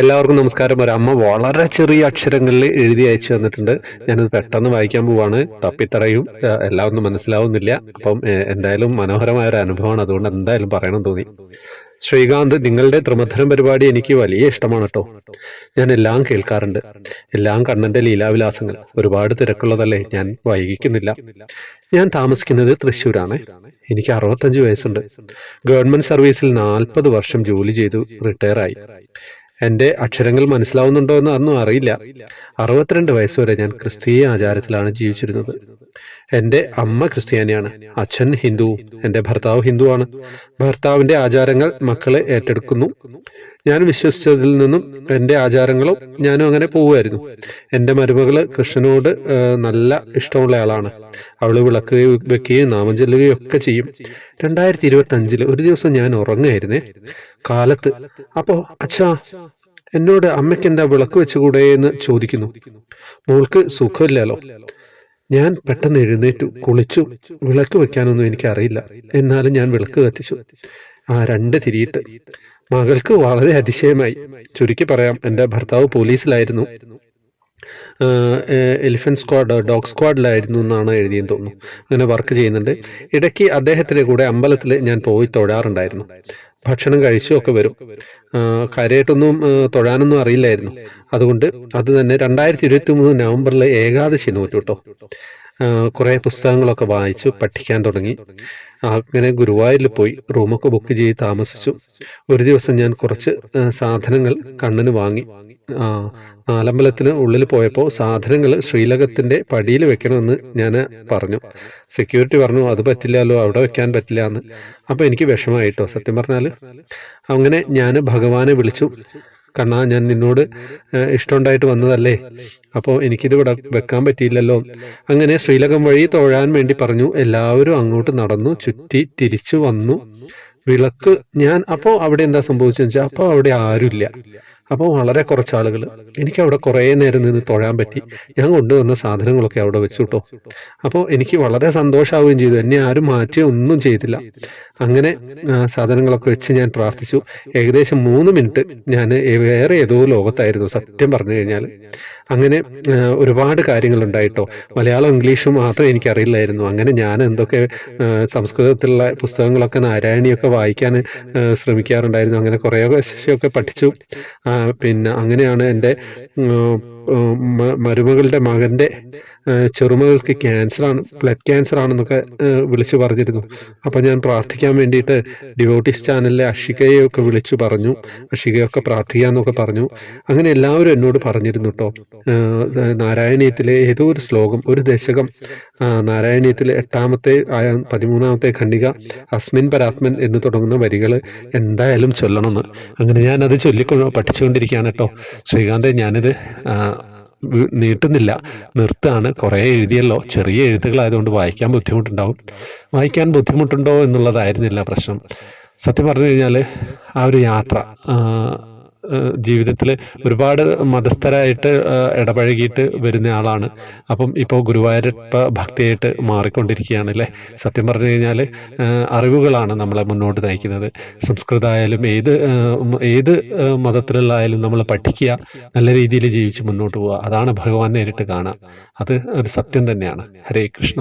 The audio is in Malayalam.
എല്ലാവർക്കും നമസ്കാരം. ഒരു അമ്മ വളരെ ചെറിയ അക്ഷരങ്ങളിൽ എഴുതി അയച്ചു തന്നിട്ടുണ്ട്. ഞാനത് പെട്ടെന്ന് വായിക്കാൻ പോവാണ്. തപ്പിത്തറയും എല്ലാം ഒന്നും മനസ്സിലാവുന്നില്ല. അപ്പം എന്തായാലും മനോഹരമായ ഒരു അനുഭവമാണ്. അതുകൊണ്ട് എന്തായാലും പറയണം തോന്നി. ശ്രീകാന്ത് നിങ്ങളുടെ ത്രിമധുരം പരിപാടി എനിക്ക് വലിയ ഇഷ്ടമാണ് കേട്ടോ. ഞാൻ എല്ലാം കേൾക്കാറുണ്ട്. എല്ലാം കണ്ണന്റെ ലീലാവിലാസങ്ങൾ. ഒരുപാട് തിരക്കുള്ളതല്ലേ? ഞാൻ വൈകിക്കുന്നില്ല. ഞാൻ താമസിക്കുന്നത് തൃശ്ശൂരാണ്. എനിക്ക് അറുപത്തഞ്ച് വയസ്സുണ്ട്. ഗവൺമെന്റ് സർവീസിൽ നാൽപ്പത് വർഷം ജോലി ചെയ്തു റിട്ടയർ ആയി എന്റെ അക്ഷരങ്ങൾ മനസ്സിലാവുന്നുണ്ടോ എന്ന് അന്നും അറിയില്ല. അറുപത്തിരണ്ട് വയസ്സുവരെ ഞാൻ ക്രിസ്തീയ ആചാരത്തിലാണ് ജീവിച്ചിരുന്നത്. എന്റെ അമ്മ ക്രിസ്ത്യാനിയാണ് അച്ഛൻ ഹിന്ദു എന്റെ ഭർത്താവ് ഹിന്ദുവാണ്. ഭർത്താവിന്റെ ആചാരങ്ങൾ മക്കളെ ഏറ്റെടുക്കുന്നു. ഞാൻ വിശ്വസിച്ചതിൽ നിന്നും എന്റെ ആചാരങ്ങളും ഞാനും അങ്ങനെ പോവുമായിരുന്നു. എന്റെ മരുമകൾ കൃഷ്ണനോട് നല്ല ഇഷ്ടമുള്ള ആളാണ്. അവൾ വിളക്ക് വെക്കുകയും നാമം ചെല്ലുകയും ഒക്കെ ചെയ്യും. രണ്ടായിരത്തി ഇരുപത്തി അഞ്ചിൽ ഒരു ദിവസം ഞാൻ ഉറങ്ങായിരുന്നേ കാലത്ത് അപ്പോ അച്ഛാ എന്നോട് അമ്മയ്ക്ക് എന്താ വിളക്ക് വെച്ചുകൂടെ എന്ന് ചോദിക്കുന്നു. മോൾക്ക് സുഖമില്ലല്ലോ. ഞാൻ പെട്ടെന്ന് എഴുന്നേറ്റു. കുളിച്ചു. വിളക്ക് വെക്കാനൊന്നും എനിക്ക് അറിയില്ല എന്നാലും ഞാൻ വിളക്ക് കത്തിച്ചു. ആ രണ്ട് തിരിയിട്ട്. മകൾക്ക് വളരെ അതിശയമായി. ചുരുക്കി പറയാം എന്റെ ഭർത്താവ് പോലീസിലായിരുന്നു. എലിഫന്റ് സ്ക്വാഡ് ഡോഗ് സ്ക്വാഡിലായിരുന്നു എന്നാണ് എഴുതിയെന്ന് തോന്നുന്നു. അങ്ങനെ വർക്ക് ചെയ്യുന്നുണ്ട്. ഇടയ്ക്ക് അദ്ദേഹത്തിന്റെ കൂടെ അമ്പലത്തിൽ ഞാൻ പോയി തൊഴാറുണ്ടായിരുന്നു. ഭക്ഷണം കഴിച്ചും ഒക്കെ വരും കരയായിട്ടൊന്നും തൊഴാനൊന്നും അറിയില്ലായിരുന്നു. അതുകൊണ്ട് അത് തന്നെ രണ്ടായിരത്തി ഇരുപത്തി മൂന്ന് നവംബറിലെ ഏകാദശി നോറ്റു കേട്ടോ കുറേ പുസ്തകങ്ങളൊക്കെ വായിച്ചു പഠിക്കാൻ തുടങ്ങി. അങ്ങനെ ഗുരുവായൂരിൽ പോയി റൂമൊക്കെ ബുക്ക് ചെയ്ത് താമസിച്ചു. ഒരു ദിവസം ഞാൻ കുറച്ച് സാധനങ്ങൾ കണ്ണിന് വാങ്ങി. നാലമ്പലത്തിന് ഉള്ളിൽ പോയപ്പോൾ സാധനങ്ങൾ ശ്രീലകത്തിന്റെ പടിയിൽ വെക്കണമെന്ന് ഞാൻ പറഞ്ഞു. സെക്യൂരിറ്റി പറഞ്ഞു അത് പറ്റില്ലല്ലോ അവിടെ വെക്കാൻ പറ്റില്ല എന്ന് അപ്പോൾ എനിക്ക് വിഷമായിട്ടോ സത്യം പറഞ്ഞാൽ അങ്ങനെ ഞാൻ ഭഗവാനെ വിളിച്ചു. കണ്ണാ ഞാൻ നിന്നോട് ഇഷ്ടമുണ്ടായിട്ട് വന്നതല്ലേ? അപ്പോൾ എനിക്കിത് ഇവിടെ വെക്കാൻ പറ്റിയില്ലല്ലോ. അങ്ങനെ ശ്രീലകം വഴി തൊഴാൻ വേണ്ടി പറഞ്ഞു. എല്ലാവരും അങ്ങോട്ട് നടന്നു ചുറ്റി തിരിച്ചു വന്നു. വിളക്ക് ഞാൻ അപ്പോൾ അവിടെ എന്താ സംഭവിച്ചെന്ന് വെച്ചാൽ അപ്പോൾ അവിടെ ആരുമില്ല. അപ്പോൾ വളരെ കുറച്ച് ആളുകൾ എനിക്ക് അവിടെ കുറേ നേരം നിന്ന് തൊഴാൻ പറ്റി. ഞാൻ കൊണ്ടുവന്ന സാധനങ്ങളൊക്കെ അവിടെ വെച്ചു അപ്പോൾ എനിക്ക് വളരെ സന്തോഷമാവുകയും ചെയ്തു. എന്നെ ആരും മാറ്റി ഒന്നും ചെയ്തില്ല. അങ്ങനെ സാധനങ്ങളൊക്കെ വെച്ച് ഞാൻ പ്രാർത്ഥിച്ചു. ഏകദേശം മൂന്ന് മിനിറ്റ് ഞാൻ വേറെ ഏതോ ലോകത്തായിരുന്നു സത്യം പറഞ്ഞു കഴിഞ്ഞാൽ അങ്ങനെ ഒരുപാട് കാര്യങ്ങളുണ്ടായിട്ടോ. മലയാളം ഇംഗ്ലീഷും മാത്രമേ എനിക്കറിയില്ലായിരുന്നു. അങ്ങനെ ഞാൻ എന്തൊക്കെ സംസ്കൃതത്തിലുള്ള പുസ്തകങ്ങളൊക്കെ നാരായണിയൊക്കെ വായിക്കാൻ ശ്രമിക്കാറുണ്ടായിരുന്നു. അങ്ങനെ കുറേ ഒക്കെ പഠിച്ചു. പിന്നെ അങ്ങനെയാണ് എന്റെ മരുമകളുടെ മകന്റെ ചെറുമകൾക്ക് ക്യാൻസറാണ് ബ്ലഡ് ക്യാൻസർ ആണെന്നൊക്കെ വിളിച്ചു പറഞ്ഞിരുന്നു. അപ്പം ഞാൻ പ്രാർത്ഥിക്കാൻ വേണ്ടിയിട്ട് ഡിവോട്ടീസ് ചാനലിലെ അഷികയെ ഒക്കെ വിളിച്ചു പറഞ്ഞു. അഷികയൊക്കെ പ്രാർത്ഥിക്കാന്നൊക്കെ പറഞ്ഞു. അങ്ങനെ എല്ലാവരും എന്നോട് പറഞ്ഞിരുന്നു കേട്ടോ നാരായണീയത്തിലെ ഏതോ ഒരു ശ്ലോകം ഒരു ദശകം നാരായണീയത്തിലെ എട്ടാമത്തെ പതിമൂന്നാമത്തെ ഖണ്ഡിക അസ്മിൻ പരാത്മൻ എന്ന് തുടങ്ങുന്ന വരികൾ എന്തായാലും ചൊല്ലണമെന്ന്. അങ്ങനെ ഞാൻ അത് ചൊല്ലിക്കൊണ്ട് പഠിച്ചുകൊണ്ടിരിക്കുകയാണ് കേട്ടോ ശ്രീകാന്ത് ഞാനിത് നീട്ടുന്നില്ല. നിർത്താണ്. കുറേ എഴുതിയല്ലോ. ചെറിയ എഴുത്തുകളായതുകൊണ്ട് വായിക്കാൻ ബുദ്ധിമുട്ടുണ്ടാവും. വായിക്കാൻ ബുദ്ധിമുട്ടുണ്ടോ എന്നുള്ളതായിരുന്നില്ല പ്രശ്നം. സത്യം പറഞ്ഞു കഴിഞ്ഞാൽ ആ ഒരു യാത്ര ജീവിതത്തിൽ ഒരുപാട് മതസ്ഥരായിട്ട് ഇടപഴകിയിട്ട് വരുന്ന ആളാണ്. അപ്പം ഇപ്പോൾ ഗുരുവായൂരപ്പ ഭക്തിയായിട്ട് മാറിക്കൊണ്ടിരിക്കുകയാണ് അല്ലേ സത്യം പറഞ്ഞു കഴിഞ്ഞാൽ അറിവുകളാണ് നമ്മളെ മുന്നോട്ട് നയിക്കുന്നത്. സംസ്കൃതമായാലും ഏത് ഏത് മതത്തിലുള്ളതായാലും നമ്മൾ പഠിക്കുക നല്ല രീതിയിൽ ജീവിച്ച് മുന്നോട്ട് പോവുക അതാണ് ഭഗവാൻ നേരിട്ട് കാണുക അത് ഒരു സത്യം തന്നെയാണ്. ഹരേ കൃഷ്ണ.